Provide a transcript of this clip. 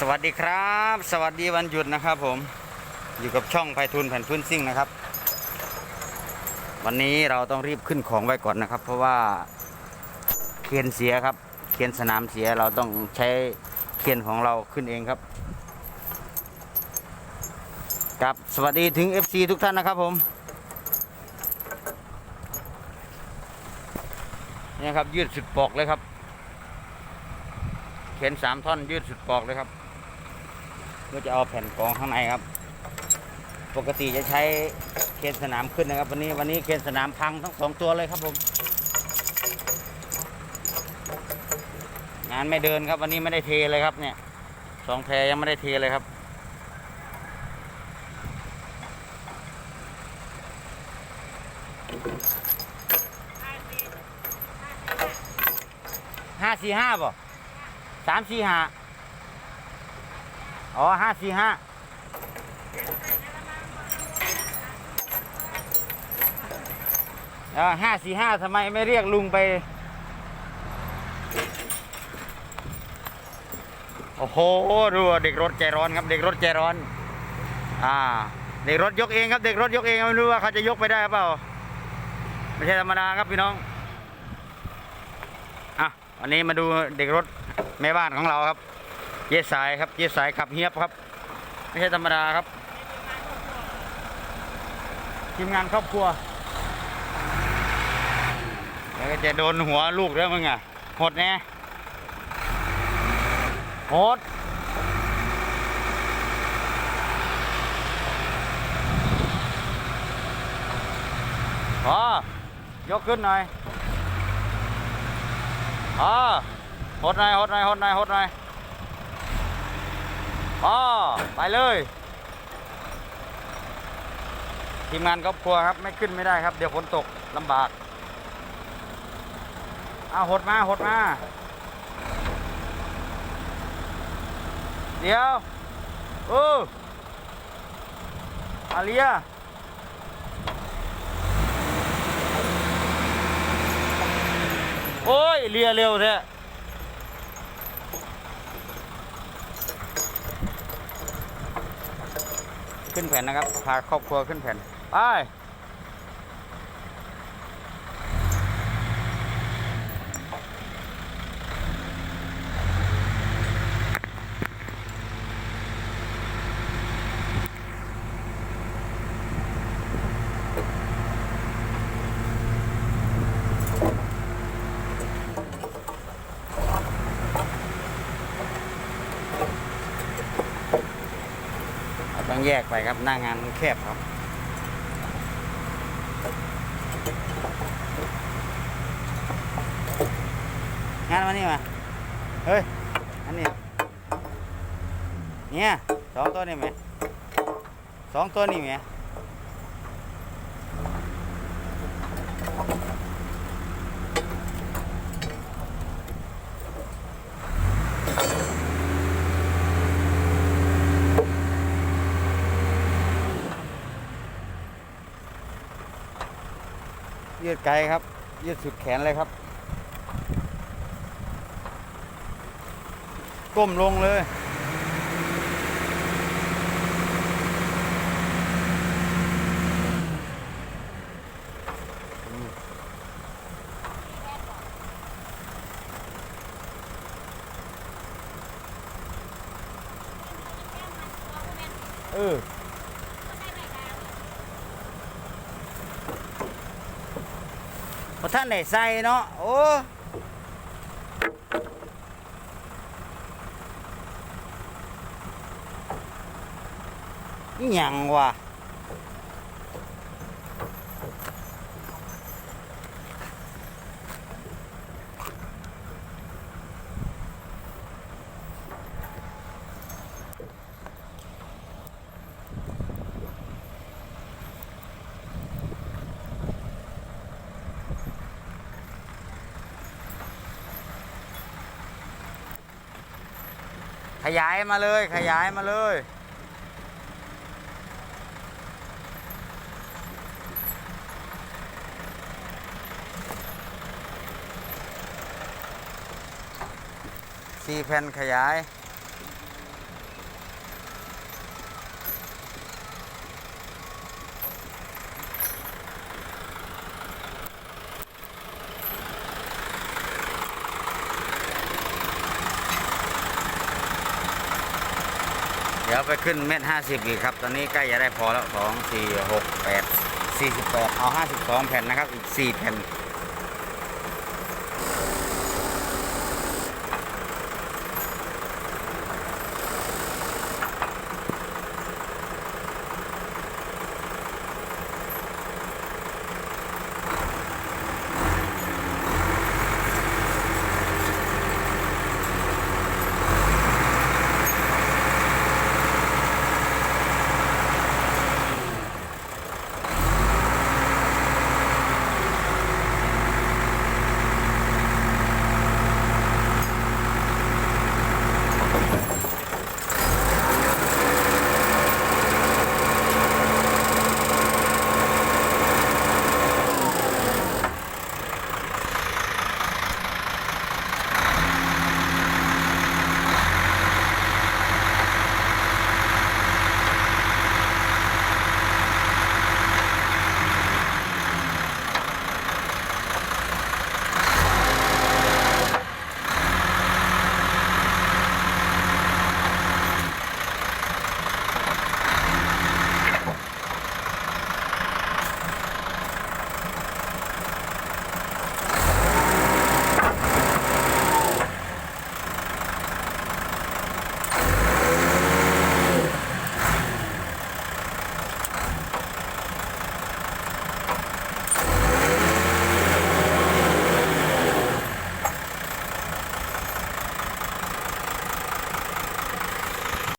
สวัสดีครับ สวัสดีวันหยุดนะครับผมอยู่กับช่องไพฑูรย์แผ่นพื้นซิ่งนะครับ วันนี้เราต้องรีบขึ้นของไว้ก่อนนะครับ เพราะว่าเคียนเสียครับ เคียนสนามเสียเราต้องใช้เคียนของเราขึ้นเองครับครับสวัสดีถึง FC ทุกท่านนะครับผมนี่ครับยืดสุดปอกเลยครับเข็นสามท่อนยืดสุดปอกเลยครับ เพื่อจะเอาแผ่นกองข้างในครับ ปกติจะใช้เคนสนามขึ้นนะครับ วันนี้วันนี้เคนสนามพังทั้งสองตัวเลยครับผม งานไม่เดินครับ วันนี้ไม่ได้เทเลยครับเนี่ยสองแพรยังไม่ได้เทเลยครับห้าสี่ห้าป่ะสามสี่ห้า อ๋อห้าสี่ห้าห้าสี่ห้าทำไมไม่เรียกลุงไป โอ้โหดูเด็กรถใจร้อนครับ เด็กรถใจร้อน อ่า เด็กรถยกเองครับ เด็กรถยกเองไม่รู้ว่าเขาจะยกไปได้หรือเปล่า ไม่ใช่ธรรมดาครับพี่น้อง อะวันนี้มาดูเด็กรถแม่บ้านของเราครับ เยสายครับเยสายขับเฮียบครับ ไม่ใช่ธรรมดาครับ ทีมงานครอบครัวแล้วก็จะโดนหัวลูกแล้วมึงอะหดแน่หดพอยกขึ้นหน่อยอ๋อหดหน่อยหดหน่อยหดหน่อยหดหน่อย อ๋อไปเลย ทีมงานครอบครัวครับไม่ขึ้นไม่ได้ครับ เดี๋ยวฝนตกลำบากเอาหดมาหดมา เดี๋ยวเอออาเลียโอ้ยเลียเร็วแท้ ขึ้นแผ่นนะครับ พาครอบครัวขึ้นแผ่น ไป แยกไปครับหน้างานมันแคบครับ งานมานี่มาเฮ้ย อันนี้ เนี่ยสองตัวนี่ไหมสองตัวนี่ไหม ยืดไกลครับ ยืดสุดแขนเลยครับ ก้มลงเลย เออ พอท่านได้ใส่เนาะโอ้อิหยังวะ ขยายมาเลย ขยายมาเลย สี่แผ่นขยาย เดี๋ยวไปขึ้นเม็ดห้าสิบอีกครับ ตอนนี้ใกล้จะได้พอแล้วสองสี่หกแปดสี่สิบแปดเอาห้าสิบสองแผ่นนะครับ อีกสี่แผ่น